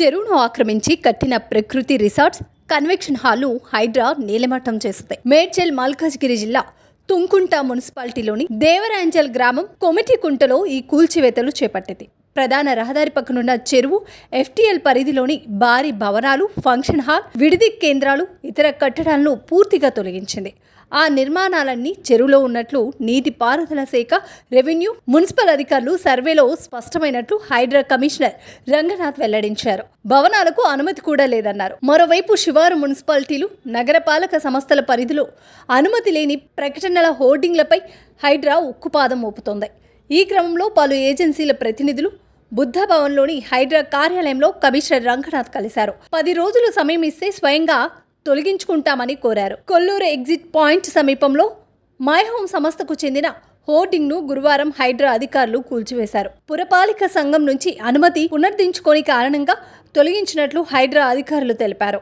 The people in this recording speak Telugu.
చెరువును ఆక్రమించి కట్టిన ప్రకృతి రిసార్ట్స్ కన్వెక్షన్ హాలు హైడ్రా నీలమట్టం చేస్తాయి. మేడ్చల్ మల్కాజ్గిరి జిల్లా తుంకుంట మున్సిపాలిటీలోని దేవరాంచల్ గ్రామం కొమిటికుంటలో ఈ కూల్చివేతలు చేపట్టింది. ప్రధాన రహదారి పక్కనున్న చెరువు ఎఫ్టీఎల్ పరిధిలోని భారీ భవనాలు ఫంక్షన్ హాల్ విడిది కేంద్రాలు ఇతర కట్టడాలను పూర్తిగా తొలగించింది. ఆ నిర్మాణాలన్నీ చెరువులో ఉన్నట్లు నీటి పారుదల శాఖ రెవెన్యూ మున్సిపల్ అధికారులు సర్వేలో స్పష్టమైనట్లు హైడ్రా కమిషనర్ రంగనాథ్ వెల్లడించారు. భవనాలకు అనుమతి కూడా లేదన్నారు. మరోవైపు శివారు మున్సిపాలిటీలు నగరపాలక సంస్థల పరిధిలో అనుమతి లేని ప్రకటనల హోర్డింగ్లపై హైడ్రా ఉక్కుపాదం మోపుతోంది. ఈ క్రమంలో పలు ఏజెన్సీల ప్రతినిధులు బుద్ధ భవన్లోని హైడ్రా కార్యాలయంలో కమిషనర్ రంగనాథ్ కలిశారు. పది రోజులు సమయం ఇస్తే స్వయంగా తొలగించుకుంటామని కోరారు. కొల్లూరు ఎగ్జిట్ పాయింట్ సమీపంలో మై హోమ్ సంస్థకు చెందిన హోర్డింగ్ను గురువారం హైడ్రా అధికారులు కూల్చివేశారు. పురపాలిక సంఘం నుంచి అనుమతి పునర్దించుకోని కారణంగా తొలగించినట్లు హైడ్రా అధికారులు తెలిపారు.